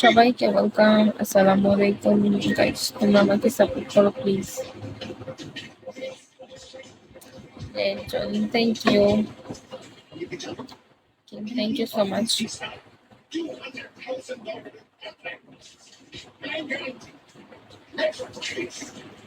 সবাইকে ওয়েলকাম আসসালামু আলাইকুম গাইস তোমরা আমাকে সাপোর্ট করো please thank you thank you so much আমার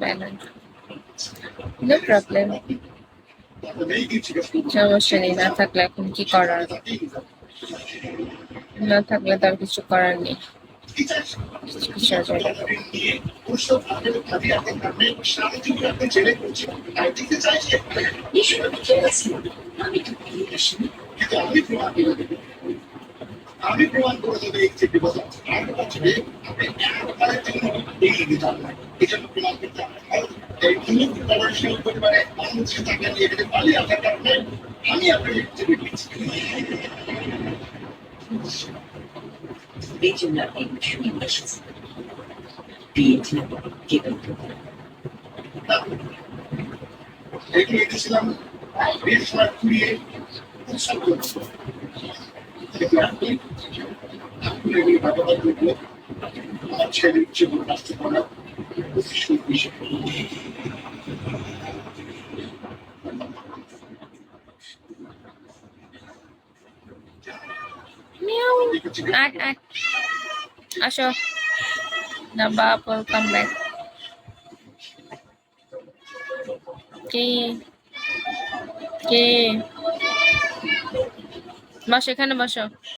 Banner no problem আপনাদের এই কিছু সমস্যা নেই, না থাকলে এখন কি করার? না থাকলে তার কিছু করার নেই। আপনার আমি আমি কিন্তু আমি প্রমাণ আমি প্রমাণ করে দেবো এই যে বিপদ আছে বছরে আপনি একবারের জন্য প্রমাণ করতে এই হিন্দু প্রবাসী পরিবারে মানুষ যে টাকা নিয়ে আসার কারণে আমি আপনি শুনে এসেছি দিয়েছিলাম কে বলতে এগুলো এনেছিলাম বিয়ের সময় কুড়িয়ে উৎসব করব কিন্তু আপনি আপনি এগুলি ব্যবহার করব আমার ছেলের জীবন নষ্ট করা প্রতিশোধ আট আট আসো না বাপ ওয়েলকাম ব্যাক কে কে বসো এখানে বসো